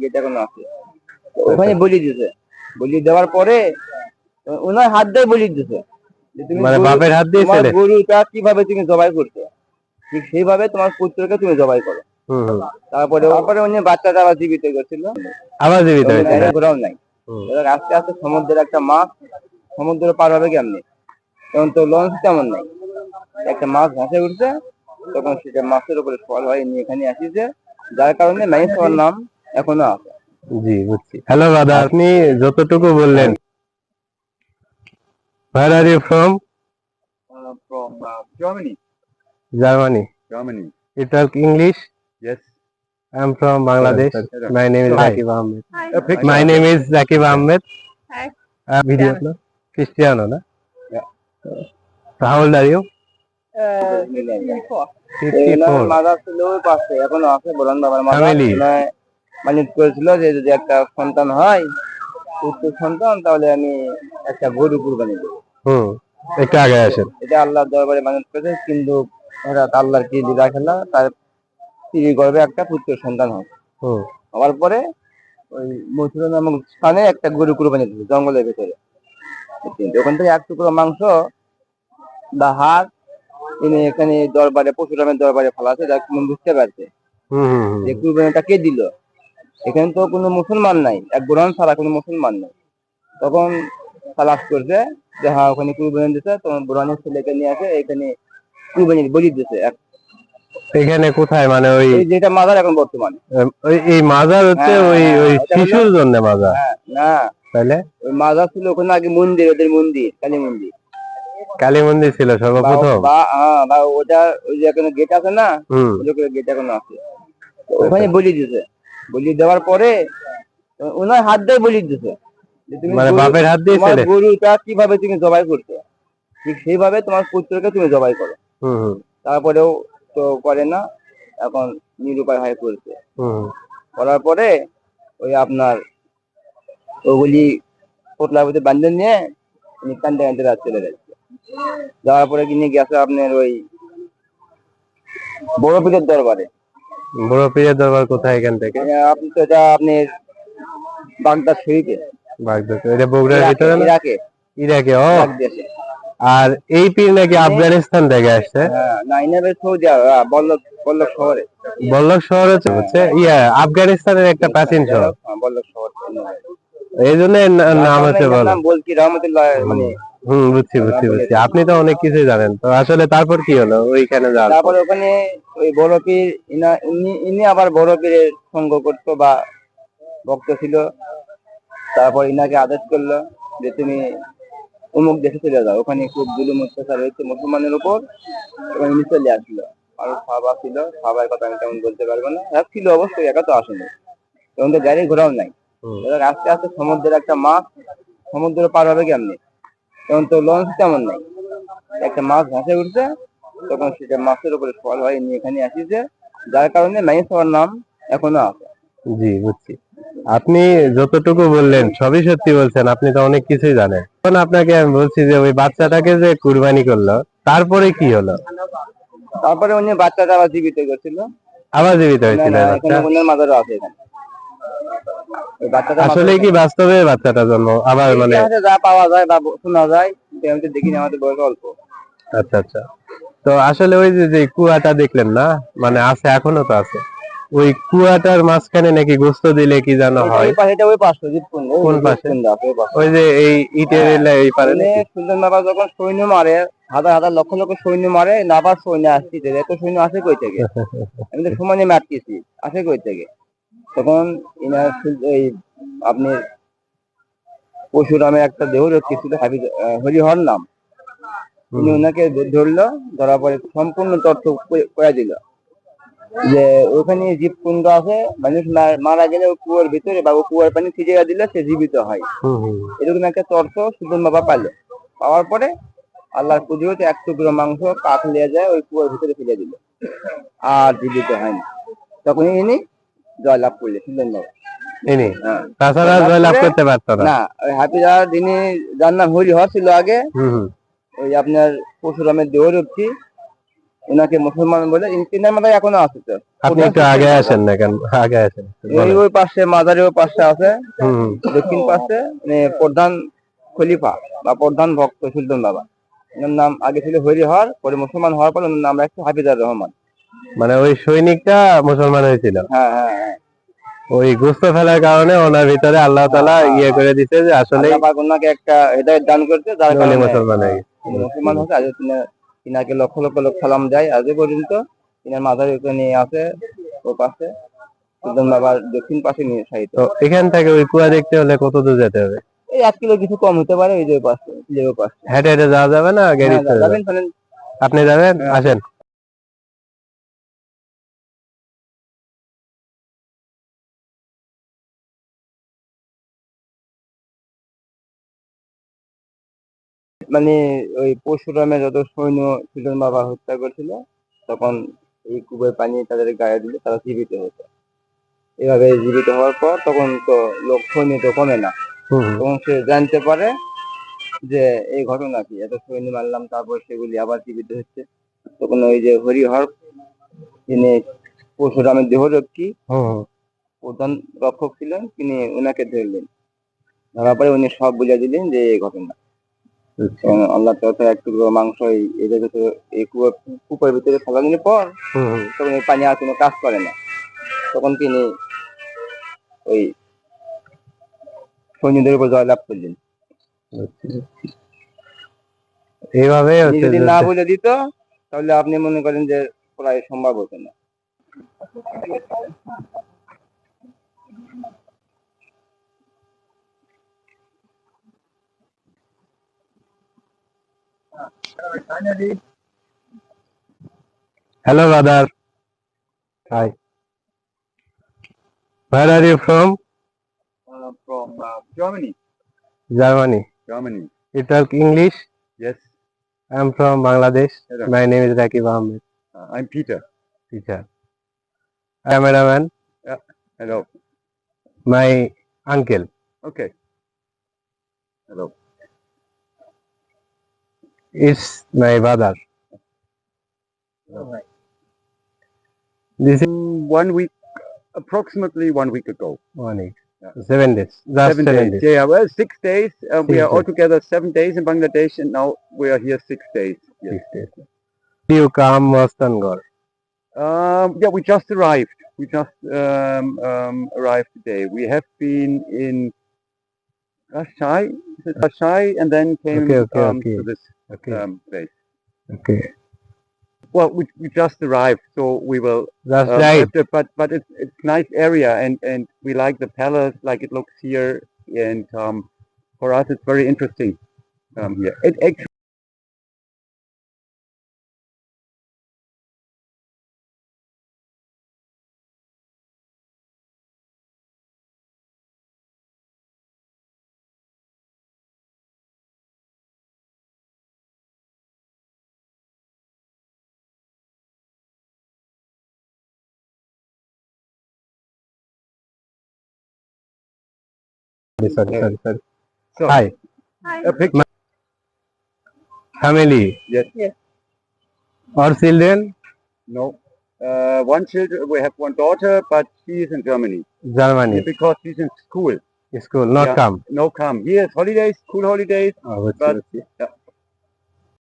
Gate এখনও আছে। ওখানে বলি দিছে। বলি দেওয়ার পরে ওনার হাত দিয়ে বলি দিছে। মানে বাপের হাত দিয়ে ছেলে? গরুটা কীভাবে তুমি জবাই করছ? ঠিক সেইভাবে তোমার পুত্রকে তুমি জবাই করো। তারপরে তারপরে উনি বাচ্চাটা আবার জীবিত করছিল আবার জীবিত হয়েছে ঘোরাও নাই। আস্তে আস্তে সমুদ্রের একটা মাছ সমুদ্র পার হবে কেমনি? তখন তো লঞ্চ তেমন নাই। একটা মাছ ভাসে উঠছে তখন সেটা মাছের উপরে ফল হয় নিয়ে এখানে আসিছে। যার কারণে মাইস নাম এখনও আছে জি বুঝছি হ্যালো দাদা আপনি যতটুকু বললেন Where are you from? from Germany Germany. Germany You talk English? yes I'm from Bangladesh. My name is Hi. Zakib Ahmed. My name is Zakib Ahmed. Hi. Uh, video no? Cristiano, no? Yeah. So how old are you? Uh, 54. 54. Mother ছিল ওই পাশে এখনও আছে বলেন বাবার mother Family. মানে করেছিল যে যদি একটা সন্তান হয় পুত্র সন্তান তাহলে আমি একটা গরু কুরবানি দেবো। হুম একটু আগে আসেন। এটা আল্লাহর দরবারে মানত করেছে কিন্তু হঠাৎ আল্লাহর কি লীলা খেলা তার স্ত্রী গর্ভে একটা পুত্র সন্তান হয়। হুম। হওয়ার পরে ওই মথুরা নামক স্থানে একটা গরু কুরবানি দিল জঙ্গলের ভেতরে। কিন্তু ওখান থেকে এক টুকরো মাংস বা হাড় তিনি এখানে দরবারে পশুরামের দরবারে ফেলা আছে যা বুঝতে পারছে। যে কুরবানিটা কে দিল? এখানে তো কোনো মুসলমান নাই এক বোরান ছাড়া কোনো মুসলমান নাই। তখন তালাশ করছে যে হ্যাঁ ওখানে কুরবানি দিছে তখন বোরানের ছেলেকে নিয়ে আসে এখানে কুরবানি বলি দিছে এক- এখানে কোথায়? মানে ওই যেটা মাদার এখন বর্তমানে। এই মাজার হচ্ছে হ্যাঁ, ওই ওই শিশুর জন্য মাজার। হ্যাঁ না। তাইলে? ওই মাজার ছিল ওখানে আগে মন্দির ওদের মন্দির কালী মন্দির। কালী মন্দির ছিল সর্বপ্রথম? হ্যাঁ বা ওটা ওই যে এখানে গেট আছে না গেট এখন আছে। ওখানে বলি দিছে বলি দেওয়ার পরে ওনার হাত দিয়ে বলি দিছে মানে গরু- বাপের হাত দিয়ে ছেলে গরুটা কীভাবে তুমি জবাই করছ ঠিক সেইভাবে তোমার পুত্রকে তুমি জবাই করো। তারপরেও তো করে না এখন নিরুপায় হয়ে পড়ছে। করার পরে ওই আপনার ওগুলি পোটলার মধ্যে বান্ধে নিয়ে উনি কান্দে কান্দে রাত চলে যাচ্ছে। যাওয়ার পরে কিনে গেছে আপনার ওই বড় পীরের দরবারে। বড় পীরের দরবার কোথায় এখান থেকে? আপনি তো এটা আপনার বাগদাদ শরীফে। বাগদাদ এটা বগুড়ার ভিতরে ইরাকে। ইরাকে ও। আর এই পীর নাকি আফগানিস্তান থেকে আসছে? হ্যাঁ নাইনাবের সৌদি আরব হ্যাঁ, বল্লভ বল্লভ শহরে। বল্লভ শহর হচ্ছে ইয়া আফগানিস্তানের একটা প্রাচীন শহর। হ্যাঁ, বল্লভ শহর। এই জন্য নাম হচ্ছে বল নাম বলছি রহমতুল্লাহ মানে হম বুঝছি বুঝছি বুঝছি। আপনি তো অনেক কিছুই জানেন। তো আসলে তারপর কি হলো? ওইখানে যাওয়ার পর? ওখানে ওই বড় পীর ইনি ইনি আবার বড় পীরের সঙ্গ করতো বা ভক্ত ছিল। তারপর ইনাকে আদেশ করল যে তুমি অমুক দেশে চলে যাও। ওখানে খুব জুলুম অত্যাচার হয়েছে মুসলমানের উপর। এবং ইনি চলে আসলো। আর সাবা ছিল। সাবার কথা আমি তেমন বলতে পারব না। হ্যাঁ ছিল অবশ্যই একা তো আসেনি। তখন তো গাড়ি ঘোরাও নাই। আস্তে আস্তে সমুদ্রের একটা মাছ সমুদ্র পার হবে কেমনি? তখন তো লঞ্চ তেমন নাই। একটা মাছ ভাসে উঠছে তখন সেটা মাছের উপরে ফল হয় নিয়ে এখানে আসিছে। যার কারণে মাইস হওয়ার নাম এখনও আছে। জি বুঝছি। আপনি যতটুকু বললেন সবই সত্যি বলছেন আপনি তো অনেক কিছুই জানেন। এখন আপনাকে আমি বলছি যে ওই বাচ্চাটাকে যে কুরবানি করল তারপরে কি হলো? তারপরে উনি বাচ্চাটা আবার জীবিত করছিল আবার জীবিত হয়েছিল না, বাচ্চা? মাদারও আছে এখানে। আসলে কি বাস্তবে বাচ্চাটা জন্ম আবার মানে যা পাওয়া যায় বা শোনা যায় আমি তো দেখিনি আমাদের বয়স অল্প। আচ্ছা আচ্ছা। তো আসলে ওই যে যে কুয়াটা দেখলেন না? মানে আছে এখনও তো আছে। ওই কুয়াটার মাঝখানে নাকি গোস্ত দিলে কি যেন হয়? এটা ওই পাশে কোন পাশে? ওই যে এই ইটের এলা- এই পারে মানে সুলতান বাবা যখন সৈন্য মারে হাজার হাজার লক্ষ লক্ষ সৈন্য মারে নাবার সৈন্য আসতেছে এত সৈন্য আসে কই থেকে? আমি তো সমানে মারতেছি আসে কই থেকে? তখন ইনার এই আপনি পরশুরামের একটা দেহ রক্ষী ছিল হাফিজ হরিহর নাম। উনি ওনাকে ধরলো ধরার পরে সম্পূর্ণ তথ্য কয়ে দিল। যে ওখানে জীবকুণ্ড আছে মানুষ মারা গেলে ওই কুয়ার ভিতরে বা ওই কুয়ার পানি ছিটিয়ে দিলে সে জীবিত হয়। এরকম একটা তর্ক সুদন বাবা পাইলো। পাওয়ার পরে আল্লাহর কুদরতে এক টুকরো মাংস কাঠ নিয়ে যায় ওই কুয়ার ভিতরে ফেলে দিল। আর জীবিত হয়নি। তখন ইনি জয়লাভ করলে সুন্দর বাবা ইনি হ্যাঁ। তাছাড়া জয়লাভ করতে পারতো না? ওই হাফিজার যিনি যার নাম হরিহর ছিল আগে ওই আপনার পরশুরামের দেহরক্ষী ওনাকে মুসলমান বলে তিনার মাথায় এখনও আছে তো। আপনি একটু আগে আসেন না কেন? আগে আসেন। ওই ওই পাশে ওই পাশে আছে। দক্ষিণ পাশে মানে প্রধান খলিফা বা প্রধান ভক্ত সুলতান বাবা। ওনার নাম আগে ছিল হরি হর পরে মুসলমান হওয়ার পর ওনার নাম রাখছে হাফিজার রহমান। মানে ওই সৈনিকটা মুসলমান হয়েছিল। হ্যাঁ হ্যাঁ হ্যাঁ। ওই গুস্ত ফেলার কারণে ওনার ভিতরে আল্লাহ তালা ইয়ে করে দিছে যে আসলে ওনাকে একটা হেদায়ত দান করছে যার কারণে মুসলমান হয়ে মুসলমান হচ্ছে আজ তিনা- তিনাকে লক্ষ লক্ষ লোক সালাম যায় আজও পর্যন্ত তিনার মাথার ওখানে আছে ও পাশে। সুলতান বাবার দক্ষিণ পাশে নিয়ে সাহিত্য তো এখান থেকে ওই কুয়া দেখতে হলে কত দূর যেতে হবে? এই এক কিলো কিছু কম হতে পারে ওই যে পাশে যে পাশে। হেঁটে হেঁটে যাওয়া যাবে না? গাড়ি যাবেন আপনি যাবেন। আসেন। মানে ওই পরশুরামে যত সৈন্য সুলতান বাবা হত্যা করেছিল তখন এই কূপের পানি তাদের গায়ে দিলে তারা জীবিত হতো। এভাবে জীবিত হওয়ার পর তখন তো লোক সৈন্য তো কমে না। তখন সে জানতে পারে যে এই ঘটনা কি এত সৈন্য মারলাম তারপর সেগুলি আবার জীবিত হচ্ছে। তখন ওই যে হরিহর তিনি পরশুরামের দেহরক্ষী। প্রধান রক্ষক ছিলেন তিনি ওনাকে ধরলেন। ধরার পরে উনি সব বুঝিয়ে দিলেন যে এই ঘটনা। আল্লাহ তরফে এক টুকরো মাংস এদের ভিতরে এই কুয়ো- কূপের ভিতরে ফেলানোর পর হুম। হুম। তখন এই পানি আর কোনো কাজ করে না। তখন তিনি ওই সৈন্যদের উপর জয়লাভ করলেন। এইভাবে যদি না বলে দিত তাহলে আপনি মনে করেন যে প্রায় সম্ভব হতো না। Hello, brother. Hi. Where are you from? Uh, from uh, Germany. Germany. Germany. You talk English? Yes, I'm from Bangladesh. Hello. My name is Rakib Ahmed. Uh, I'm Peter. Teacher. Cameraman, Hello. my uncle. Okay. Hello. It's my brother. This is one week, approximately one week ago. one week. Yeah. Seven days. Seven, seven, days. days. Yeah, well, six days. Uh, we are days. altogether seven days in Bangladesh, and now we are here six days. Yes. Six days. You come Mastangor. Um, yeah, we just arrived. We just um, um, arrived today. We have been in Rashai, Rashai, and then came Okay, okay, um, okay. to this Okay. um, place. okay. Well, we, we just arrived, so we will That's Um, right. but, but but it's it's nice area and and we like the palace like it looks here and um, for us it's very interesting um, here. It actually Sorry, sorry, sorry, sorry. So- Hi. a picture. Family. Yes. Yes. Or children? No, uh, one child. we have one daughter, but she is in Germany Germany. because she's in school. School. Not Yeah. come. No, come here is holidays, school holidays. Oh, But- okay, okay. Yeah.